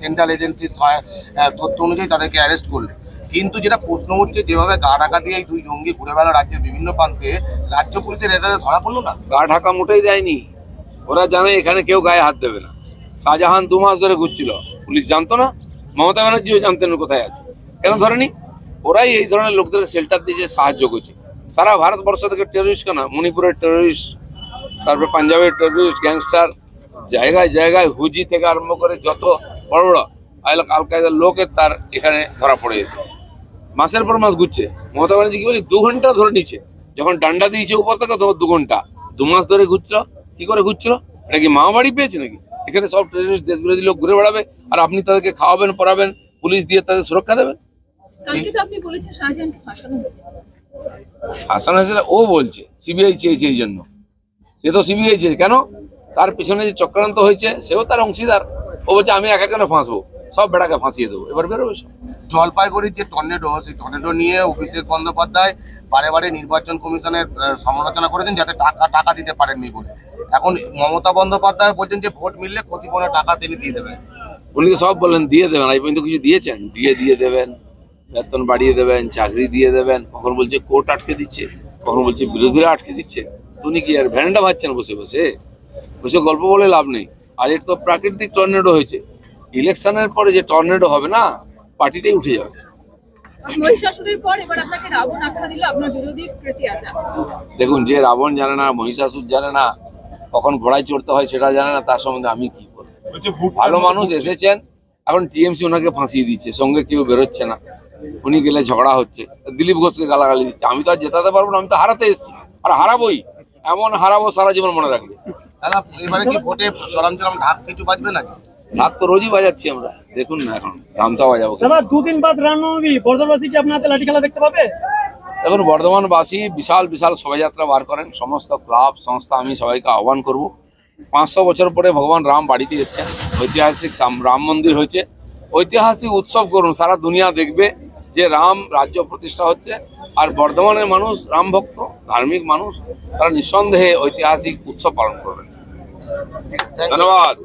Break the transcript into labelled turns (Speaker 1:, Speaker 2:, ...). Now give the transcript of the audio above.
Speaker 1: Central এজেন্সির তথ্য অনুযায়ী তাদেরকে অ্যারেস্ট করল। কিন্তু যেটা প্রশ্ন হচ্ছে যেভাবে গা ঢাকা দিয়ে এই দুই জঙ্গি ঘুরে বেড়া রাজ্যের বিভিন্ন প্রান্তে, রাজ্য পুলিশের এটা ধরা পড়ল না?
Speaker 2: গা ঢাকা মোটেই যায়নি। ওরা জানে এখানে কেউ গায়ে হাত দেবে না। শাহজাহান দু মাস ধরে ঘুরছিল। পুলিশ জানতো না? মমতা ব্যানার্জিও জানতেন কোথায় আছে। কেন ধরেনি? ওরাই এই ধরনের লোকদেরকে শেল্টার দিয়েছে সাহায্য করছে। সারা ভারতবর্ষ থেকে টেরোরিস্ট কেন? মণিপুরের টেরোরিস্ট তারপরে পাঞ্জাবের টেরোরিস্ট গ্যাংস্টার জায়গায় জায়গায় হুজি থেকে আরম্ভ করে যত বড় বড় আল আল কায়দার লোকের তার এখানে ধরা পড়ে গেছে। মাসের পর মাস ঘুরছে। মমতা ব্যানার্জি কি বলি দু ঘণ্টা ধরে নিচ্ছে। যখন ডান্ডা দিয়েছে উপর থেকে তখন দু ঘণ্টা। দু মাস ধরে ঘুরছিল। কি করে ঘুরছিল? এটা কি মা বাড়ি পেয়েছে নাকি? এখানে সব টেরোরিস্ট দেশ বিরোধী লোক ঘুরে বেড়াবে আর আপনি তাদেরকে খাওয়াবেন পড়াবেন পুলিশ দিয়ে তাদের সুরক্ষা দেবেন? হাসান ও বলছে সিবিআই চেয়েছে এই জন্য। সে তো সিবিআই চেয়েছে। কেন? তার পিছনে যে চক্রান্ত হয়েছে সেও তার অংশীদার। ও বলছে আমি একা কেন ফাঁসবো? সব বেড়াকে ফাঁসিয়ে দেবো। এবার বেরোবে সব।
Speaker 1: জলপাইগুড়ির যে টর্নেডো সেই টর্নেডো নিয়ে অভিষেক বন্দ্যোপাধ্যায় বারে বারে নির্বাচন কমিশনের সমালোচনা করেছেন যাতে টাকা টাকা দিতে পারেননি বলে। এখন মমতা বন্দ্যোপাধ্যায় বলছেন যে ভোট মিললে ক্ষতিপূরণের টাকা তিনি দিয়ে দেবেন।
Speaker 2: উনি সব বললেন দিয়ে দেবেন। এই পর্যন্ত কিছু দিয়েছেন? দিয়ে দিয়ে দেবেন। বেতন বাড়িয়ে দেবেন চাকরি দিয়ে দেবেন। কখন বলছে কোর্ট আটকে দিচ্ছে। কখন বলছে বিরোধীরা আটকে দিচ্ছে। উনি কি আর ভ্যানটা ভাবছেন বসে বসে? বসে গল্প বলে লাভ নেই। আর এটা তো প্রাকৃতিক টর্নেডো হয়েছে। ইলেকশনের পরে যে টর্নেডো হবে না পার্টিটাই উঠে যাবে।
Speaker 3: মহিষাসুরের পর এবার আপনাকে রাবণ আখ্যা দিল আপনার বিরোধী প্রীতি আজাদ
Speaker 2: দেখুন যে রাবণ জানে না মহিষাসুর জানে না কখন ঘোড়ায় চড়তে হয় সেটা জানে না তার সম্বন্ধে আমি কি বলব? ভালো মানুষ এসেছেন এখন টিএমসি ওনাকে ফাঁসিয়ে দিচ্ছে সঙ্গে কেউ বেরোচ্ছে না। উনি গেলে ঝগড়া হচ্ছে দিলীপ ঘোষকে গালাগালি দিচ্ছে। আমি তো আর জেতাতে পারব না আমি তো হারাতে এসেছি আর হারাবোই এমন হারাবো সারা জীবন মনে রাখবে।
Speaker 1: দাদা এবারে কি ভোটে চরম চরম ঢাক কিছু বাজবে নাকি?
Speaker 2: ঢাক তো রোজই বাজাচ্ছি আমরা। দেখুন না এখন ধামতা বাজাবো
Speaker 4: দাদা দুদিন বাদ রামনবমী বর্ধমানবাসী কি আপনার লাঠি খেলা দেখতে পাবে?
Speaker 2: দেখুন বর্ধমানবাসী বিশাল বিশাল শোভাযাত্রা বার করেন। সমস্ত ক্লাব সংস্থা আমি সবাইকে আহ্বান করব। পাঁচশো বছর পরে ভগবান রাম বাড়িতে এসেছেন। ঐতিহাসিক রাম মন্দির হয়েছে। ঐতিহাসিক উৎসব করুন সারা দুনিয়া দেখবে যে রাম রাজ্য প্রতিষ্ঠা হচ্ছে। আর বর্ধমানের মানুষ রাম ভক্ত ধার্মিক মানুষ তারা নিঃসন্দেহে ঐতিহাসিক উৎসব পালন করবেন। ধন্যবাদ।